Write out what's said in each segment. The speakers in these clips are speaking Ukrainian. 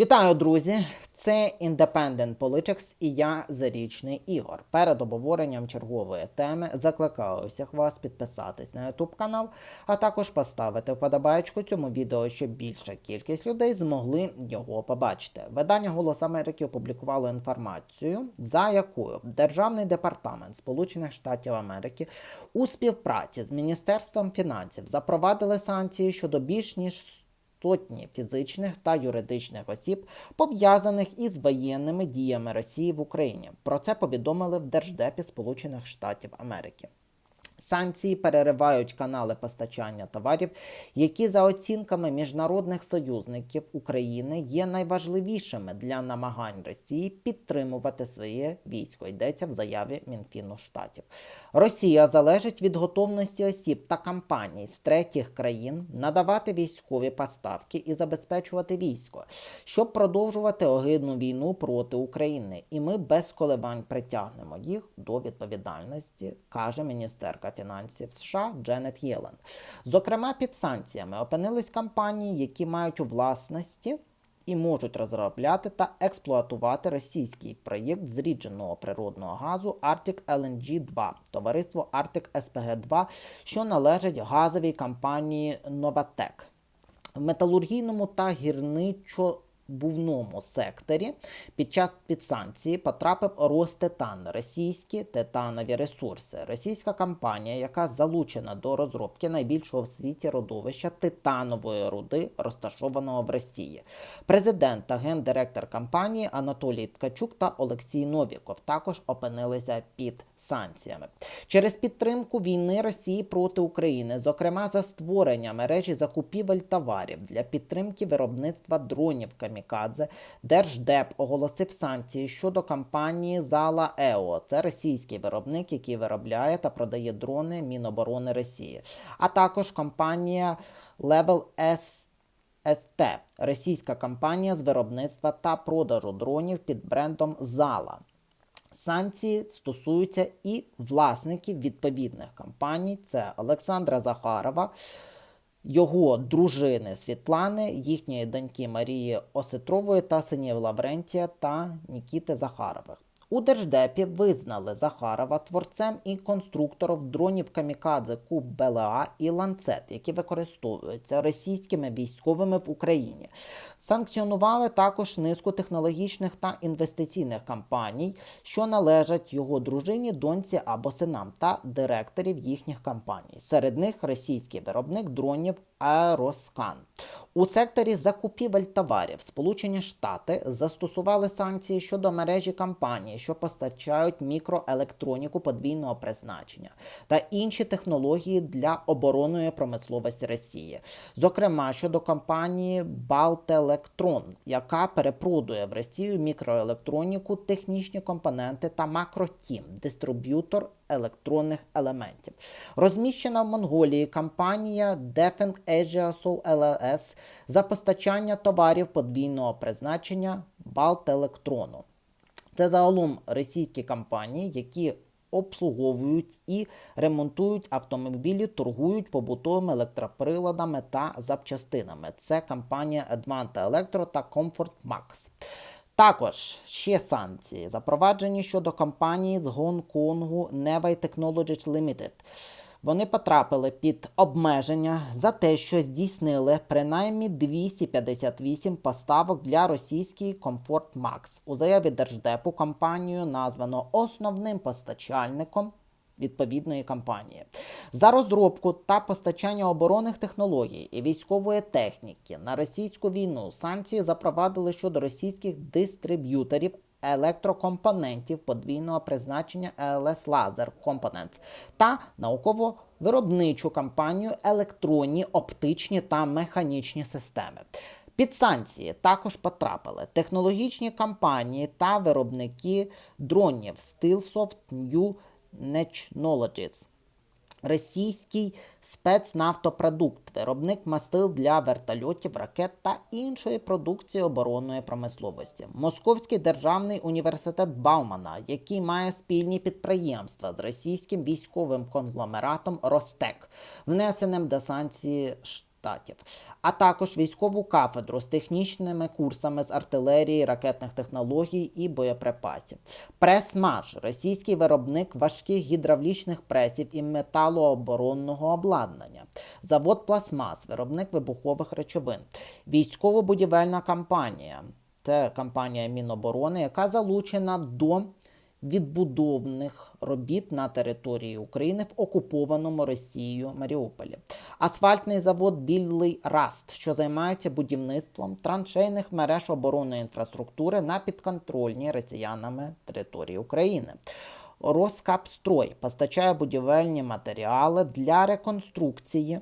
Вітаю, друзі! Це Independent Politics і я Зарічний Ігор. Перед обговоренням чергової теми закликаю усіх вас підписатись на YouTube канал, а також поставити вподобайку цьому відео, щоб більша кількість людей змогли його побачити. Видання Голос Америки опублікувало інформацію, за якою Державний департамент Сполучених Штатів Америки у співпраці з Міністерством фінансів запровадили санкції щодо більш ніж сотні фізичних та юридичних осіб, пов'язаних із воєнними діями Росії в Україні. Про це повідомили в Держдепі Сполучених Штатів Америки. Санкції переривають канали постачання товарів, які за оцінками міжнародних союзників України є найважливішими для намагань Росії підтримувати своє військо. Йдеться в заяві Мінфіну штатів. Росія залежить від готовності осіб та компаній з третіх країн надавати військові поставки і забезпечувати військо, щоб продовжувати огидну війну проти України. І ми без коливань притягнемо їх до відповідальності, каже міністерка фінансів США Дженет Єлен. Зокрема, під санкціями опинились компанії, які мають у власності. І можуть розробляти та експлуатувати російський проєкт зрідженого природного газу Arctic LNG 2 товариство Arctic SPG 2 що належить газовій компанії Novatek. В металургійному та гірничо Бувному секторі під час підсанкції потрапив Ростетан, російські титанові ресурси. Російська компанія, яка залучена до розробки найбільшого в світі родовища титанової руди, розташованого в Росії. Президент та гендиректор компанії Анатолій Ткачук та Олексій Новіков також опинилися під санкціями через підтримку війни Росії проти України, зокрема за створення мережі закупівель товарів для підтримки виробництва дронів Камікадзе, Держдеп оголосив санкції щодо компанії Зала Ео. Це російський виробник, який виробляє та продає дрони Міноборони Росії, а також компанія Level S. СТ російська компанія з виробництва та продажу дронів під брендом Зала. Санкції стосуються і власників відповідних компаній. Це Олександра Захарова, його дружини Світлани, їхньої доньки Марії Осетрової та синів Лаврентія та Нікіти Захарових. У Держдепі визнали Захарова творцем і конструктором дронів Камікадзе Куб БЛА і Ланцет, які використовуються російськими військовими в Україні. Санкціонували також низку технологічних та інвестиційних компаній, що належать його дружині, доньці або синам та директорів їхніх компаній. Серед них російський виробник дронів Аероскан. У секторі закупівель товарів Сполучені Штати застосували санкції щодо мережі компаній, що постачають мікроелектроніку подвійного призначення та інші технології для оборонної промисловості Росії, зокрема щодо компанії Балтелектрон, яка перепродує в Росію мікроелектроніку, технічні компоненти та макротім, дистриб'ютор електронних елементів. Розміщена в Монголії компанія Defend Asia Soul LLS за постачання товарів подвійного призначення Балтелектрону. Це загалом російські компанії, які обслуговують і ремонтують автомобілі, торгують побутовими електроприладами та запчастинами. Це компанія Advanta Electro та Comfort Max. Також ще санкції запроваджені щодо компанії з Гонконгу Nevai Technologies Limited. Вони потрапили під обмеження за те, що здійснили принаймні 258 поставок для російської Comfort Max. У заяві Держдепу компанію названо основним постачальником відповідної компанії. За розробку та постачання оборонних технологій і військової техніки на російську війну санкції запровадили щодо російських дистриб'юторів електрокомпонентів подвійного призначення LS Laser Components та науково-виробничу компанію електронні, оптичні та механічні системи. Під санкції також потрапили технологічні компанії та виробники дронів Stillsoft New Technologies, російський спецнафтопродукт, виробник мастил для вертольотів, ракет та іншої продукції оборонної промисловості, Московський державний університет Баумана, який має спільні підприємства з російським військовим конгломератом Ростек, внесеним до санкції Штатів, а також військову кафедру з технічними курсами з артилерії, ракетних технологій і боєприпасів. Пресмаш російський виробник важких гідравлічних пресів і металооборонного обладнання. Завод Пластмас, виробник вибухових речовин, військово-будівельна компанія. Це компанія Міноборони, яка залучена до відбудовних робіт на території України в окупованому Росією Маріуполі. Асфальтний завод Білий Раст, що займається будівництвом траншейних мереж оборонної інфраструктури на підконтрольній росіянами території України. Роскапстрой постачає будівельні матеріали для реконструкції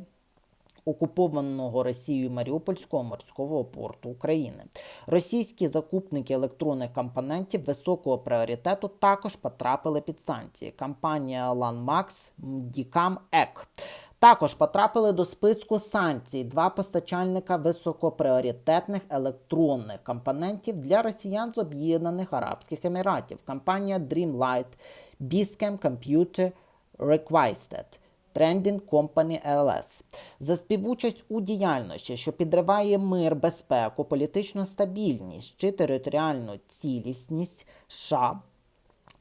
окупованого Росією Маріупольського морського порту України. Російські закупники електронних компонентів високого пріоритету також потрапили під санкції. Компанія Landmax Dicam Ек. Також потрапили до списку санкцій два постачальника високопріоритетних електронних компонентів для росіян з Об'єднаних Арабських Еміратів. Компанія Dreamlight, Biscam Computer Requested. Trending Company LS за співучасть у діяльності, що підриває мир, безпеку, політичну стабільність чи територіальну цілісність США,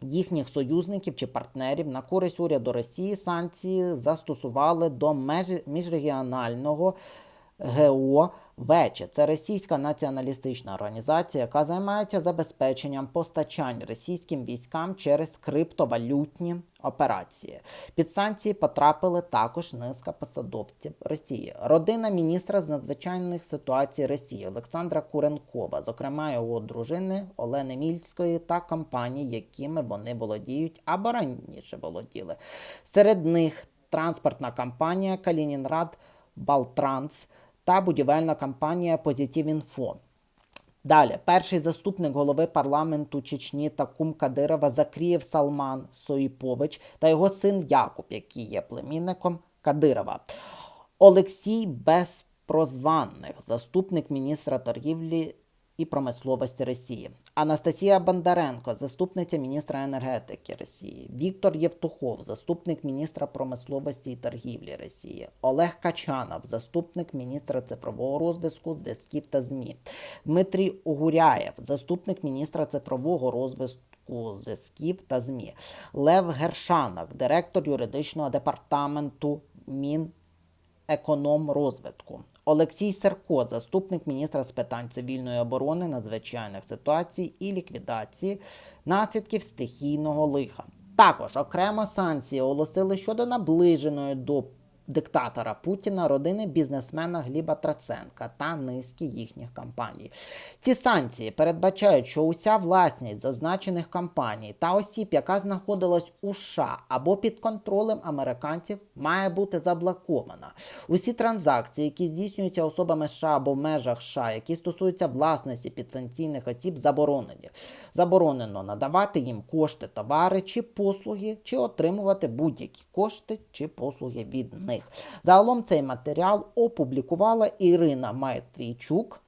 їхніх союзників чи партнерів на користь уряду Росії санкції застосували до міжрегіонального ГО Вече. Це російська націоналістична організація, яка займається забезпеченням постачань російським військам через криптовалютні операції. Під санкції потрапили також низка посадовців Росії. Родина міністра з надзвичайних ситуацій Росії Олександра Куренкова, зокрема його дружини Олени Мільської та компаній, якими вони володіють або раніше володіли. Серед них транспортна компанія Калінінград Балтранс та будівельна компанія Позитивінфо. Далі, перший заступник голови парламенту Чечні Такум Кадирова Закрієв Салман Соїпович та його син Якуб, який є племінником Кадирова. Олексій Безпрозванних, заступник міністра торгівлі і промисловості Росії. Анастасія Бондаренко, заступниця міністра енергетики Росії. Віктор Євтухов, заступник міністра промисловості і торгівлі Росії. Олег Качанов, заступник міністра цифрового розвитку, зв'язків та ЗМІ. Дмитрій Огуряєв, заступник міністра цифрового розвитку зв'язків та ЗМІ. Лев Гершанок, директор юридичного департаменту Мін економрозвитку. Олексій Серко, заступник міністра з питань цивільної оборони, надзвичайних ситуацій і ліквідації наслідків стихійного лиха. Також окремо санкції оголосили щодо наближеної до диктатора Путіна родини бізнесмена Гліба Траценка та низки їхніх компаній. Ці санкції передбачають, що уся власність зазначених компаній та осіб, яка знаходилась у США або під контролем американців, має бути заблокована. Усі транзакції, які здійснюються особами США або в межах США, які стосуються власності підсанкційних осіб, заборонені. Заборонено надавати їм кошти, товари чи послуги, чи отримувати будь-які кошти чи послуги від них. Загалом цей матеріал опублікувала Ірина Майтвійчук,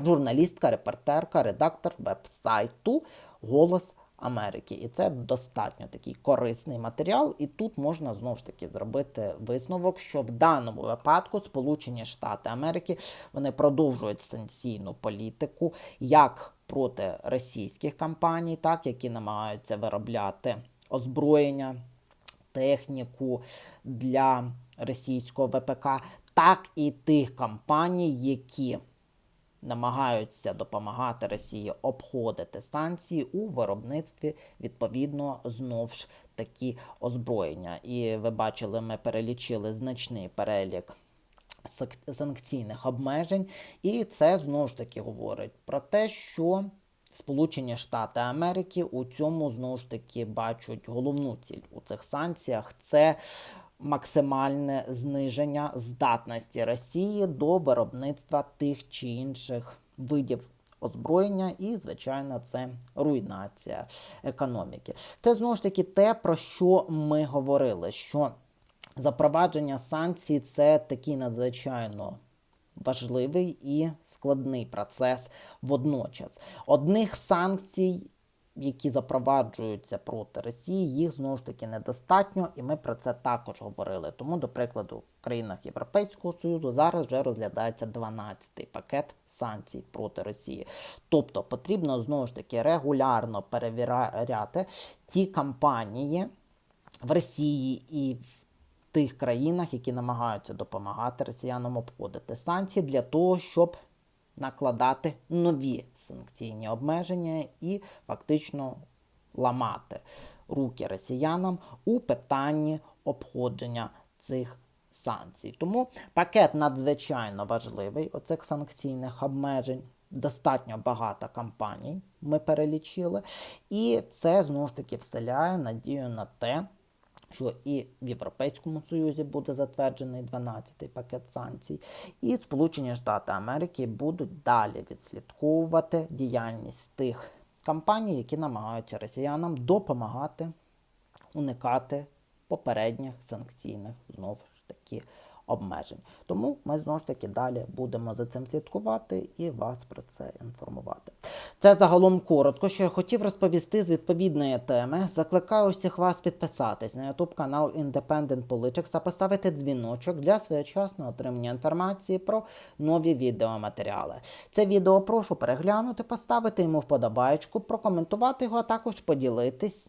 журналістка, репортерка, редактор веб-сайту Голос Америки. І це достатньо такий корисний матеріал. І тут можна знову ж таки зробити висновок, що в даному випадку Сполучені Штати Америки вони продовжують санкційну політику як проти російських компаній, так які намагаються виробляти озброєння, техніку для російського ВПК, так і тих компаній, які намагаються допомагати Росії обходити санкції у виробництві відповідно знов ж такі озброєння. І ви бачили, ми перелічили значний перелік санкційних обмежень, і це знову ж таки говорить про те, що Сполучені Штати Америки у цьому знову ж таки бачать головну ціль у цих санкціях. Це максимальне зниження здатності Росії до виробництва тих чи інших видів озброєння, і, звичайно, це руйнація економіки. Це знову ж таки те, про що ми говорили. що Запровадження санкцій це такий надзвичайно важливий і складний процес водночас. Одних санкцій які запроваджуються проти Росії, їх знову ж таки недостатньо, і ми про це також говорили. Тому, до прикладу, в країнах Європейського Союзу зараз вже розглядається 12-й пакет санкцій проти Росії. Тобто потрібно знову ж таки регулярно перевіряти ті кампанії в Росії і в тих країнах, які намагаються допомагати росіянам обходити санкції для того, щоб накладати нові санкційні обмеження і фактично ламати руки росіянам у питанні обходження цих санкцій. Тому пакет надзвичайно важливий оцих санкційних обмежень. Достатньо багато кампаній ми перелічили, і це знову ж таки вселяє надію на те, що і в Європейському Союзі буде затверджений 12-й пакет санкцій, і Сполучені Штати Америки будуть далі відслідковувати діяльність тих компаній, які намагаються росіянам допомагати уникати попередніх санкційних знову ж таки обмежень. Тому ми знову ж таки далі будемо за цим слідкувати і вас про це інформувати. Це загалом коротко, що я хотів розповісти з відповідної теми. Закликаю усіх вас підписатись на YouTube канал Independent Politics та поставити дзвіночок для своєчасного отримання інформації про нові відеоматеріали. Це відео прошу переглянути, поставити йому вподобайку, прокоментувати його, а також поділитись